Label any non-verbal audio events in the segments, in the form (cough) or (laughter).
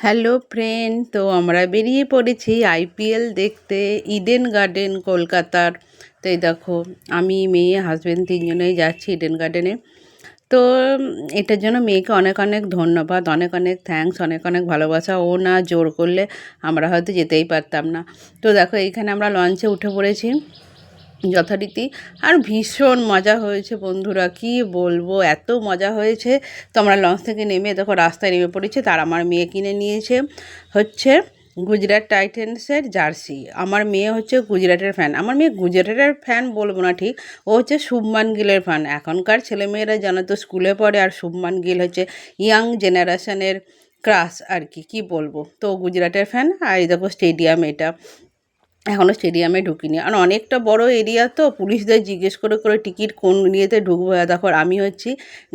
Hello friend, তো আমরা বেরিয়ে পড়েছি আইপিএল দেখতে ইডেন গার্ডেন কলকাতার। তো এই দেখো, আমি, মেয়ে হাজব্যান্ড তিনজনেই যাচ্ছি ইডেন গার্ডেনে। তো এটার জন্য মেয়েকে অনেক অনেক ধন্যবাদ, অনেক অনেক থ্যাঙ্কস অনেক অনেক ভালোবাসা। ও না জোর করলে আমরা হয়তো যেতেই পারতাম না। তো দেখো, এইখানে আমরা লঞ্চে উঠে পড়েছি। যথারীতি। আর ভীষণ মজা হয়েছে বন্ধুরা, কি বলব? এত মজা হয়েছে। তো আমরা লঞ্চ থেকে নেমে দেখো, রাস্তায় নেমে পড়েছে, তার আমার মেয়ে কিনে নিয়েছে। হচ্ছে গুজরাট টাইটেন্সের জার্সি। আমার মেয়ে হচ্ছে গুজরাটের ফ্যান আমার মেয়ে গুজরাটের ফ্যান বলব না ঠিক, ও হচ্ছে শুভমান গিলের ফ্যান এখনকার ছেলেমেয়েরা জানো তো, স্কুলে পড়ে আর শুভমান গিল হচ্ছে ইয়াং জেনারেশনের ক্রাস আর কি কি বলব? তো গুজরাটের ফ্যান আর দেখো স্টেডিয়াম এটা। এখনও স্টেডিয়ামে ঢুকিনি। আর অনেকটা বড় এরিয়া তো, পুলিশদের জিজ্ঞেস করে করে টিকিট কোন ইয়েতে ঢুকবো? দেখো আমি হচ্ছি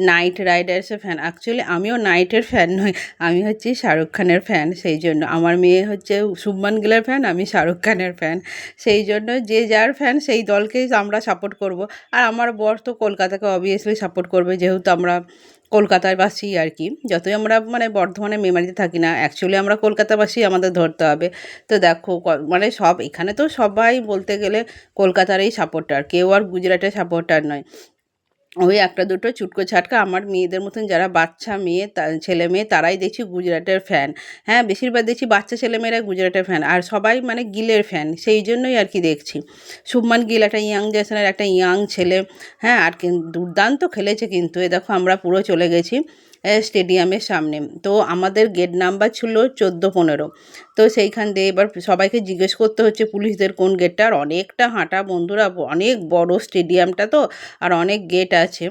নাইট রাইডার্সের ফ্যান অ্যাকচুয়ালি আমিও নাইটের ফ্যান নই, আমি হচ্ছি শাহরুখ খানের ফ্যান সেই জন্য। আমার মেয়ে হচ্ছে শুভমান গিলের ফ্যান আমি শাহরুখ খানের ফ্যান সেই জন্য যে যার ফ্যান সেই দলকেই আমরা সাপোর্ট করব। আর আমার বর তো কলকাতাকে অবভিয়াসলি সাপোর্ট করবে, যেহেতু আমরা কলকাতায় বাসি আর কি। যতই আমরা মানে বর্ধমানে মেমারিতে থাকি না অ্যাকচুয়ালি আমরা কলকাতাবাসী আমাদের ধরতে হবে। তো দেখো মানে সব, এখানে তো সবাই বলতে গেলে কলকাতারই সাপোর্টার কেউ আর গুজরাটের সাপোর্টার নয়। ওই একটা দুটো চুটকো ছাটকা আমার মেয়েদের মতন যারা বাচ্চা মেয়ে ছেলে মেয়ে তারাই দেখছি গুজরাটের ফ্যান হ্যাঁ বেশিরভাগ দেখছি বাচ্চা ছেলে ছেলেমেয়েরা গুজরাটের ফ্যান আর সবাই মানে গিলের ফ্যান সেই জন্যই আর কি দেখছি। শুভমান গিল একটা ইয়াং জেনারেশনের একটা ইয়াং ছেলে হ্যাঁ আর দুর্দান্ত খেলেছে কিন্তু। এ দেখো আমরা পুরো চলে গেছি। স্টেডিয়ামের সামনে। তো আমাদের গেট নাম্বার ছিল চোদ্দ পনেরো। তো সেইখান দিয়ে এবার সবাইকে জিজ্ঞেস করতে হচ্ছে, পুলিশদের কোন গেটটা আর অনেকটা হাঁটা বন্ধুরা, অনেক বড় স্টেডিয়ামটা তো, আর অনেক গেট আছে।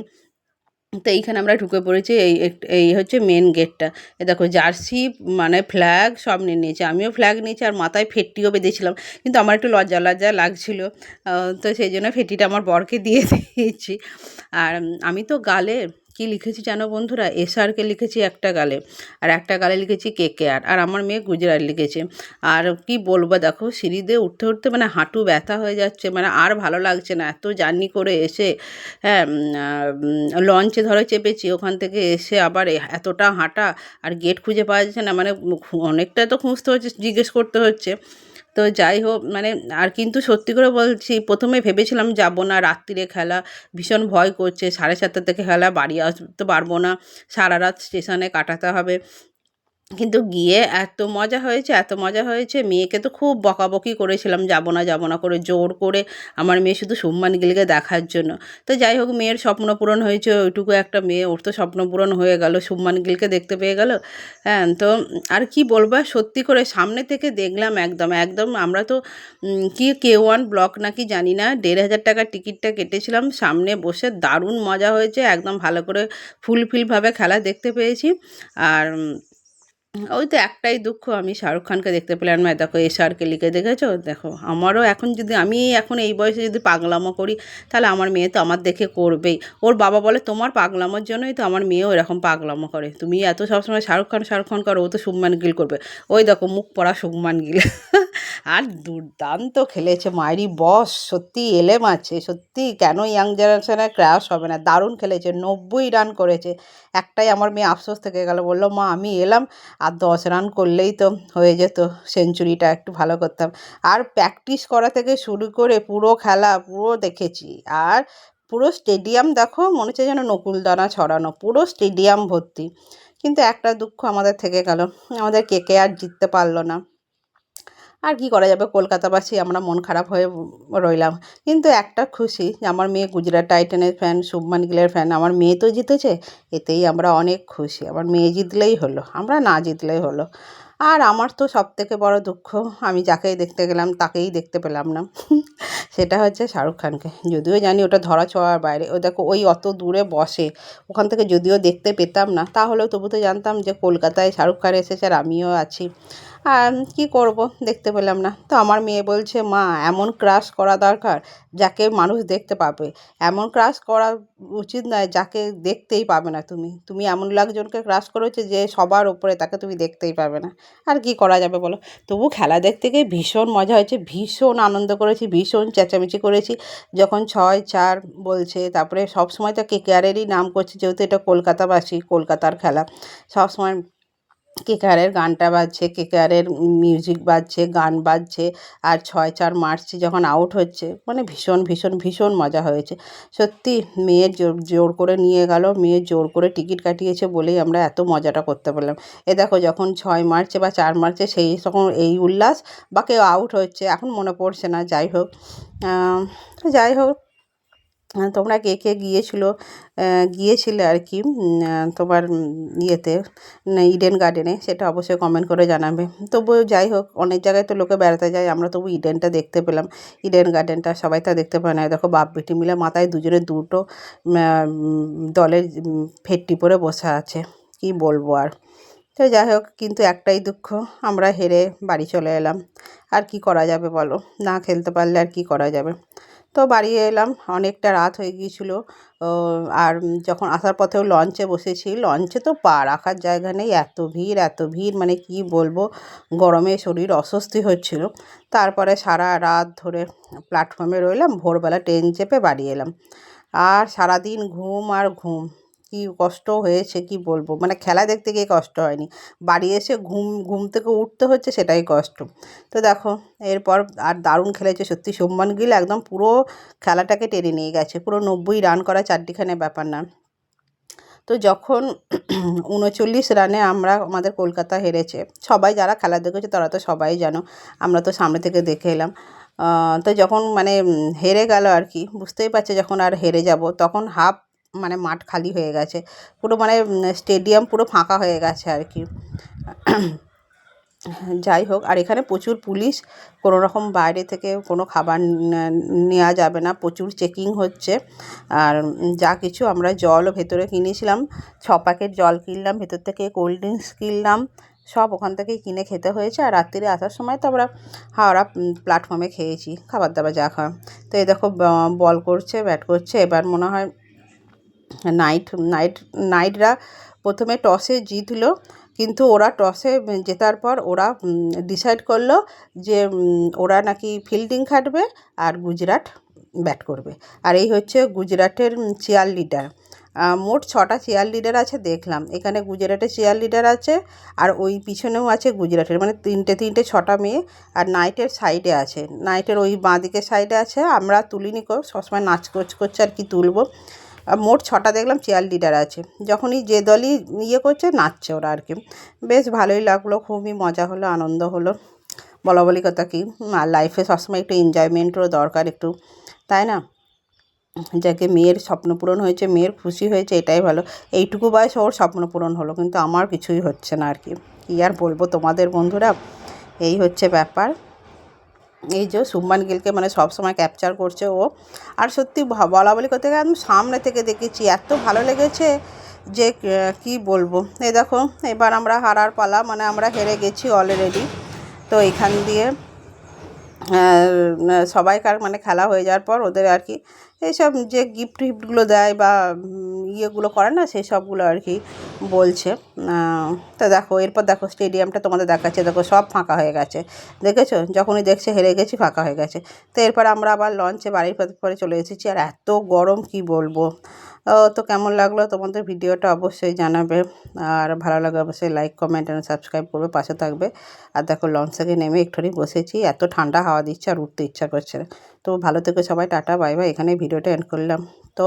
তো এইখানে আমরা ঢুকে পড়েছি, এই এই হচ্ছে মেন গেটটা এ দেখো, জার্সি মানে ফ্ল্যাগ সব নিয়ে নিয়েছে। আমিও ফ্ল্যাগ নিয়েছি আর মাথায় ফেটটিও বেঁধেছিলাম। কিন্তু আমার একটু লজ্জা লজ্জা লাগছিল। তো সেই জন্য ফেটিটা আমার বরকে দিয়ে দিয়েছি। আর আমি তো গালে কি লিখেছি জানো বন্ধুরা? এসআরকে লিখেছি একটা গালে। আর একটা গালে লিখেছি কে কে আর। আর আমার মেয়ে গুজরাট লিখেছে। আর কি বলব দেখো, সিঁড়ি দিয়ে উঠতে উঠতে মানে হাঁটু ব্যথা হয়ে যাচ্ছে। মানে আর ভালো লাগছে না। এত জার্নি করে এসে হ্যাঁ লঞ্চে ধরো চেপেছি। ওখান থেকে এসে আবার এতটা হাঁটা আর গেট খুঁজে পাওয়া যাচ্ছে না। মানে অনেকটা তো খুঁজতে হচ্ছে, জিজ্ঞেস করতে হচ্ছে। তো যাই হোক মানে আর কিন্তু সত্যি করে বলছি, প্রথমে ভেবেছিলাম যাব না, রাত্রিরে খেলা ভীষণ ভয় করছে, সাড়ে সাতটা থেকে খেলা বাড়ি আসতে পারব না সারা রাত স্টেশনে কাটাতে হবে। কিন্তু গিয়ে এত মজা হয়েছে, এত মজা হয়েছে। মেয়েকে তো খুব বকাবকি করেছিলাম, যাব না যাব না করে জোর করে আমার মেয়ে শুধু সম্মান গিলকে দেখার জন্য। তো যাই হোক, মেয়ের স্বপ্ন পূরণ হয়েছে, ওইটুকু একটা মেয়ে, ওর তো স্বপ্ন পূরণ হয়ে গেল সম্মান গিলকে দেখতে পেয়ে গেল। হ্যাঁ তো আর কি বলব, সত্যি করে সামনে থেকে দেখলাম একদম একদম আমরা তো কি কে ওয়ান ব্লক নাকি জানি না, দেড় হাজার টাকার টিকিটটা কেটেছিলাম, সামনে বসে দারুণ মজা হয়েছে, একদম ভালো করে ফুলফিলভাবে খেলা দেখতে পেয়েছি। আর ওই তো একটাই দুঃখ, আমি শাহরুখ খানকে দেখতে পেলাম না। দেখো এসআরকে লিখে দেখেছ? দেখো, আমারও এখন যদি, আমি এখন এই বয়সে যদি পাগলামো করি, তাহলে আমার মেয়ে তো আমার দেখে করবেই। ওর বাবা বলে, তোমার পাগলামোর জন্যই তো আমার মেয়েও এরকম পাগলামো করে। তুমি এত সবসময় শাহরুখ খান শাহরুখ খান করো, ও তো শুভমান গিল করবে। ওই দেখো, মুখ পড়া শুভমান গিল। (laughs) আর দুর্দান্ত খেলেছে মায়েরই বস। সত্যি এলেম আছে, সত্যি কেন ইয়াং জেনারেশনের ক্র্যাশ হবে না? দারুণ খেলেছে, নব্বই রান করেছে। একটাই আমার মেয়ে আফসোস থেকে গেল, বলল, মা, আমি এলাম আর দশ রান করলেই তো হয়ে যেত সেঞ্চুরিটা একটু ভালো করতাম। আর প্র্যাকটিস করা থেকে শুরু করে পুরো খেলা পুরো দেখেছি। আর পুরো স্টেডিয়াম দেখো, মনে হচ্ছে যেন নকুলদানা ছড়ানো, পুরো স্টেডিয়াম ভর্তি। কিন্তু একটা দুঃখ আমাদের থেকে গেল, আমাদের কে কে আর জিততে পারল না। আর কি করা যাবে? কলকাতাবাসী আমরা মন খারাপ হয়ে রইলাম। কিন্তু একটা খুশি যে আমার মেয়ে গুজরাট টাইটানের ফ্যান শুভমান গিলের ফ্যান আমার মেয়ে তো জিতেছে, এতেই আমরা অনেক খুশি। আমার মেয়ে জিতলেই হলো, আমরা না জিতলেই হলো। আর আমার তো সব থেকে বড় দুঃখ, আমি যাকেই দেখতে গেলাম তাকেই দেখতে পেলাম না। সেটা হচ্ছে শাহরুখ খানকে। যদিও জানি ওটা ধরা ছোঁয়ার বাইরে, ও দেখো ওই অত দূরে বসে, ওখান থেকে যদিও দেখতে পেতাম না, তাহলেও তবু তো জানতাম যে কলকাতায় শাহরুখ খান এসেছে আর আমিও আছি। আর কি করব দেখতে পেলাম না। তো আমার মেয়ে বলছে, মা, এমন ক্রাশ করা দরকার যাকে মানুষ দেখতে পাবে। এমন ক্রাশ করা উচিত নয় যাকে দেখতেই পাবে না তুমি। তুমি এমন একজনকে ক্রাশ করেছ যে সবার ওপরে তাকে তুমি দেখতেই পাবে না। আর কি করা যাবে বলো? তবু খেলা দেখতে গিয়ে ভীষণ মজা হয়েছে, ভীষণ আনন্দ করেছি, ভীষণ চেঁচামেচি করেছি। যখন ছয় চার বলছে, তারপরে সব সময় তো কেকেআরেরই নাম করছে, যেহেতু এটা কলকাতাবাসী, কলকাতার খেলা। সব সময় কেকেআরের গানটা বাজছে, কেকেআরের মিউজিক বাজছে, গান বাজছে আর ছয় চার মারছি যখন আউট হচ্ছে মানে ভীষণ ভীষণ ভীষণ মজা হয়েছে। সত্যি মেয়ের জোর জোর করে নিয়ে গেল মেয়ের জোর করে টিকিট কাটিয়েছে বলেই আমরা এত মজাটা করতে পারলাম। এ দেখো যখন ছয় মারছে বা চার মারছে সেই তখন এই উল্লাস বা কেউ আউট হচ্ছে, এখন মনে পড়ছে না, যাই হোক যাই হোক তোমরা কে কে গিয়েছিল গিয়েছিলে আর কি তোমার ইয়েতে ইডেন গার্ডেনে সেটা অবশ্যই কমেন্ট করে জানাবে। তবুও যাই হোক, অনেক জায়গায় তো লোকে বেড়াতে যায়, আমরা তবু ইডেনটা দেখতে পেলাম। ইডেন গার্ডেনটা সবাই তা দেখতে পায় না। দেখো বাপ বেটি মিলে মাথায় দুজনে দুটো দলের ফেটটি পরে বসে আছে। কি বলব আর? তো যাই হোক, কিন্তু একটাই দুঃখ, আমরা হেরে বাড়ি চলে এলাম। আর কি করা যাবে বলো? না খেলতে পারলে আর কি করা যাবে? তো বাড়ি এলাম। অনেকটা রাত হয়ে গিয়েছিল। আর যখন আসার পথেও লঞ্চে বসেছি লঞ্চে তো পা রাখার জায়গা নেই। এত ভিড় এত ভিড় মানে কি বলব? গরমে শরীর অস্বস্তি হচ্ছিল। তারপরে সারা রাত ধরে প্ল্যাটফর্মে রইলাম। ভোরবেলা ট্রেন চেপে বাড়ি এলাম। আর সারাদিন ঘুম আর ঘুম। কি কষ্ট হয়েছে কি বলব? মানে খেলা দেখতে গিয়ে কষ্ট হয়নি। বাড়ি এসে ঘুম ঘুম থেকে উঠতে হচ্ছে সেটাই কষ্ট। তো দেখো, এরপর আর দারুণ খেলেছে সত্যি শুভমান গিল একদম পুরো খেলাটাকে টেনে নিয়ে গেছে। পুরো নব্বই রান করা চারটিখানে ব্যাপার না। তো যখন উনচল্লিশ রানে আমরা, আমাদের কলকাতা হেরেছে, সবাই যারা খেলা দেখেছে তারা তো সবাই জানো, আমরা তো সামনে থেকে দেখে এলাম। তো যখন মানে হেরে গেল আর কি, বুঝতেই পারছে যখন আর হেরে যাব, তখন হাফ মানে মাঠ খালি হয়ে গেছে। পুরো মানে স্টেডিয়াম পুরো ফাঁকা হয়ে গেছে আর কি। যাই হোক, আর এখানে প্রচুর পুলিশ, কোনো রকম বাইরে থেকে কোনো খাবার নেওয়া যাবে না, প্রচুর চেকিং হচ্ছে। আর যা কিছু আমরা জলও ভেতরে কিনেছিলাম, ছ প্যাকেট জল কিনলাম, ভেতর থেকে কোল্ড ড্রিঙ্কস কিনলাম, সব ওখান থেকেই কিনে খেতে হয়েছে। আর রাত্রিরে আসার সময় তো আমরা হাওড়া প্ল্যাটফর্মে খেয়েছি, খাবার দাবার যা খাওয়া। তো এই দেখো বল করছে ব্যাট করছে, এবার মনে হয় নাইট নাইট, নাইটরা প্রথমে টসে জিতলো, কিন্তু ওরা টসে জেতার পর ওরা ডিসাইড করল যে ওরা নাকি ফিল্ডিং খাটবে আর গুজরাট ব্যাট করবে। আর এই হচ্ছে গুজরাটের চেয়ার লিডার মোট ছটা চেয়ার লিডার আছে, দেখলাম। এখানে গুজরাটের চেয়ার লিডার আছে আর ওই পিছনেও আছে গুজরাটের মানে তিনটে তিনটে, ছটা মেয়ে আর নাইটের সাইডে আছে। নাইটের ওই বাঁ দিকের সাইডে আছে, আমরা তুলিনি সবসময় নাচ কোচ করছে আর কি তুলবো। মোট ছটা দেখলাম চেয়ার লিডার আছে। যখনই যে দলই ইয়ে করছে নাচছে ওরা আর কি। বেশ ভালোই লাগল, খুবই মজা হলো, আনন্দ হলো। বলা বলি কথা কি, আর লাইফে সবসময় একটু এনজয়মেন্টও দরকার একটু, তাই না? যাকে মেয়ের স্বপ্ন পূরণ হয়েছে, মেয়ের খুশি হয়েছে, এটাই ভালো। এইটুকু বয়স ওর স্বপ্ন পূরণ হলো, কিন্তু আমার কিছুই হচ্ছে না আর কি। কী আর বলব তোমাদের বন্ধুরা? এই হচ্ছে ব্যাপার। এই যে শুভমান গিলকে মানে সব সময় ক্যাপচার করছে ও। আর সত্যি বলা বলি করতে গেলে আমি সামনে থেকে দেখেছি, এত ভালো লেগেছে যে কি বলব। এই দেখো, এবার আমরা হারার পালা মানে আমরা হেরে গেছি অলরেডি তো এখান দিয়ে সবাইকার মানে খেলা হয়ে যাওয়ার পর ওদের আর কি এইসব যে গিফট টিফটগুলো দেয় বা ইয়েগুলো করে না, সেই সবগুলো আর কি বলছে। তো দেখো, এরপর দেখো স্টেডিয়ামটা তোমাদের দেখাচ্ছে। দেখো, সব ফাঁকা হয়ে গেছে। দেখেছ? যখনই দেখছে, হেরে গেছি, ফাঁকা হয়ে গেছে। তো এরপর আমরা আবার লঞ্চে বাড়ির পরে চলে এসেছি। আর এত গরম, কি বলব? তো কেমন লাগল? তোমাদের ভিডিওটা অবশ্যই জানাবে। আর ভালো লাগে অবশ্যই লাইক কমেন্ট এবং সাবস্ক্রাইব করবে, পাশে থাকবে। আর দেখো লঞ্চ থেকে নেমে একটুখানি বসেছি। এত ঠান্ডা হাওয়া দিচ্ছে আর উঠতে ইচ্ছা করছে না। তো ভালো থেকে সবাই, টাটা বাই বাই এখানে ভিডিওটা এন্ড করলাম। তো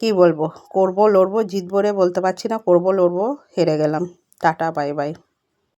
কি বলব? করব, লড়বো, জিতবো রে বলতে পারছি না। করব, লড়বো, হেরে গেলাম। Tata bye bye